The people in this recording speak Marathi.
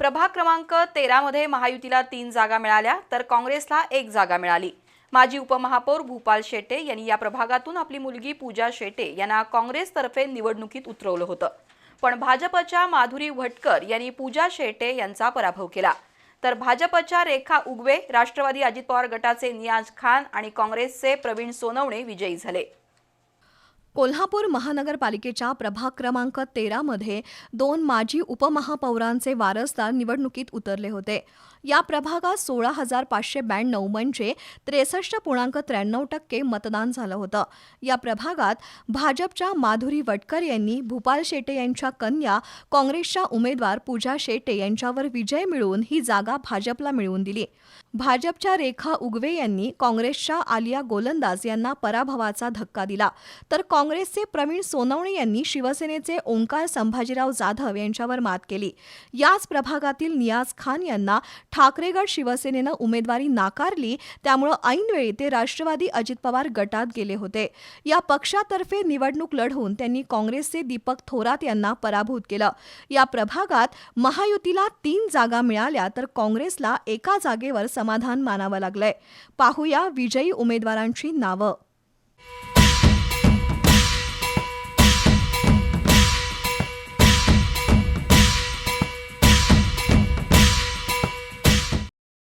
प्रभाग क्रमांक तेरामध्ये महायुतीला तीन जागा मिळाल्या तर काँग्रेसला एक जागा मिळाली. माजी उपमहापौर भूपाल शेटे यांनी या प्रभागातून आपली मुलगी पूजा शेटे यांना काँग्रेसतर्फे निवडणुकीत उतरवलं होतं. पण भाजपच्या माधुरी भटकर यांनी पूजा शेटे यांचा पराभव केला. तर भाजपच्या रेखा उगवे राष्ट्रवादी अजित पवार गटाचे नियाज खान आणि काँग्रेसचे प्रवीण सोनवणे विजयी झाले. कोल्हापूर महानगरपालिकेच्या प्रभाग क्रमांक तेरामध्ये दोन माजी उपमहापौरांचे वारसदार निवडणुकीत उतरले होते. या प्रभागात सोळा हजार पाचशे ब्याण्णव म्हणजे त्रेसष्ट पूर्णांक त्र्याण्णव टक्के मतदान झालं होतं. या प्रभागात भाजपच्या माधुरी वटकर यांनी भूपाल शेटे यांच्या कन्या काँग्रेसच्या उमेदवार पूजा शेटे यांच्यावर विजय मिळवून ही जागा भाजपला मिळवून दिली. भाजपच्या रेखा उगवे यांनी काँग्रेसच्या आलिया गोलंदाज यांना पराभवाचा धक्का दिला. तर काँग्रेसचे प्रवीण सोनवणे यांनी शिवसेनेचे ओंकार संभाजीराव जाधव यांच्यावर मात केली. याच प्रभागातील नियाज खान यांना ठाकरेगड शिवसेनेनं उमेदवारी नाकारली त्यामुळं ऐनवेळी ते राष्ट्रवादी अजित पवार गटात गेले होते. या पक्षातर्फे निवडणूक लढवून त्यांनी काँग्रेसचे दीपक थोरात यांना पराभूत केलं. या प्रभागात महायुतीला तीन जागा मिळाल्या तर काँग्रेसला एका जागेवर समाधान मानावं लागलंय. पाहूया विजयी उमेदवारांची नावं.